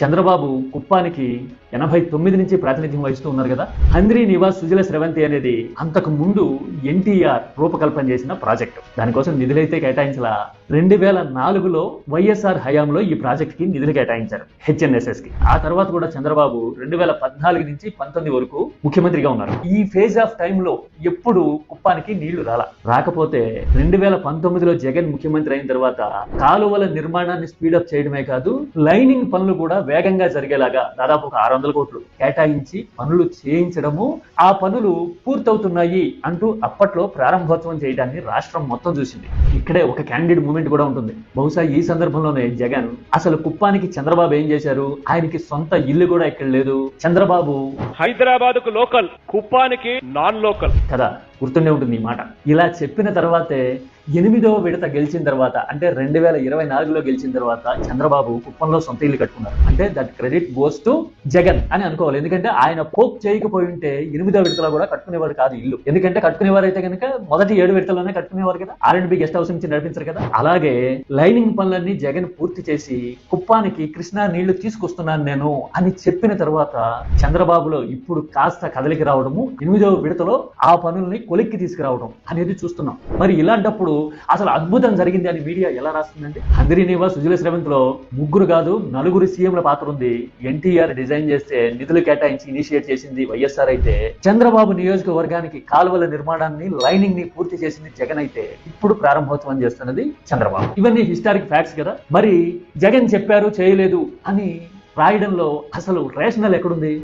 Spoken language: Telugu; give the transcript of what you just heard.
చంద్రబాబు కుప్పానికి ఎనభై తొమ్మిది నుంచి ప్రాతినిధ్యం వహిస్తూ ఉన్నారు కదా. హంద్రీ నివాస్ సుజల స్రవంతి అనేది అంతకు ముందు ఎన్టీఆర్ రూపకల్పన చేసిన ప్రాజెక్టు. దానికోసం నిధులైతే కేటాయించాల. రెండు వేల నాలుగులో వైఎస్ఆర్ హయాంలో ఈ ప్రాజెక్ట్కి నిధులు కేటాయించారు హెచ్ఎన్ఎస్ఎస్కి ఆ తర్వాత కూడా చంద్రబాబు రెండు వేల పద్నాలుగు నుంచి పంతొమ్మిది వరకు ముఖ్యమంత్రిగా ఉన్నారు. ఈ ఫేజ్ ఆఫ్ టైంలో ఎప్పుడు కుప్పానికి నీళ్ళు రాల. రాకపోతే రెండు వేల పంతొమ్మిదిలో జగన్ ముఖ్యమంత్రి అయిన తర్వాత కాలువల నిర్మాణాన్ని స్పీడప్ చేయడమే కాదు లైనింగ్ పనులు కూడా వేగంగా జరిగేలాగా దాదాపు ఒక ఆరు వందల కోట్లు కేటాయించి పనులు చేయించడము ఆ పనులు పూర్తవుతున్నాయి అంటూ అప్పట్లో ప్రారంభోత్సవం చేయడాన్ని రాష్ట్రం మొత్తం చూసింది. ఇక్కడే ఒక క్యాండిడేట్ మూమెంట్ కూడా ఉంటుంది. బహుశా ఈ సందర్భంలోనే జగన్ అసలు కుప్పానికి చంద్రబాబు ఏం చేశారు? ఆయనకి సొంత ఇల్లు కూడా ఇక్కడ లేదు. చంద్రబాబు హైదరాబాద్కు లోకల్ కుప్పానికి నాన్ లోకల్. కదా గుర్తుండే ఉంటుంది ఈ మాట. ఇలా చెప్పిన తర్వాతే ఎనిమిదవ విడత గెలిచిన తర్వాత అంటే రెండు వేల ఇరవై నాలుగులో గెలిచిన తర్వాత చంద్రబాబు కుప్పంలో సొంత ఇల్లు కట్టుకున్నారు. అంటే that credit goes to Jagan అని అనుకోవాలి. ఎందుకంటే ఆయన పోక్ చేయకపోయి ఉంటే ఎనిమిదవ విడతలో కూడా కట్టుకునేవారు కాదు ఇల్లు. ఎందుకంటే కట్టుకునేవారు అయితే కనుక మొదటి ఏడు విడతలోనే కట్టుకునేవారు కదా. R and B guest house నుంచి నడిపించారు కదా. అలాగే లైనింగ్ పనులన్నీ జగన్ పూర్తి చేసి కుప్పానికి కృష్ణా నీళ్ళు తీసుకొస్తున్నాను నేను అని చెప్పిన తర్వాత చంద్రబాబులో ఇప్పుడు కాస్త కదలికి రావడము ఎనిమిదవ విడతలో ఆ పనుల్ని కొలిక్కి తీసుకురావడం అనేది చూస్తున్నాం. మరి ఇలాంటప్పుడు అసలు అద్భుతం జరిగింది అని మీడియా ఎలా రాస్తుందండి? అందరి నివాస్ సుజల శ్రవంత్లో ముగ్గురు కాదు నలుగురు సీఎంల పాత్ర ఉంది. ఎన్టీఆర్ డిజైన్ చేస్తే నిధులు కేటాయించి ఇనిషియేట్ చేసింది వైఎస్ఆర్ అయితే. చంద్రబాబు నియోజకవర్గానికి కాలువల నిర్మాణాన్ని లైనింగ్ని పూర్తి చేసింది జగన్ అయితే. ఇప్పుడు ప్రారంభోత్సవం చేస్తున్నది చంద్రబాబు. ఇవన్నీ హిస్టారిక్ ఫ్యాక్ట్స్ కదా. మరి జగన్ చెప్పారు చేయలేదు అని రాయడంలో అసలు రేషనల్ ఎక్కడుంది?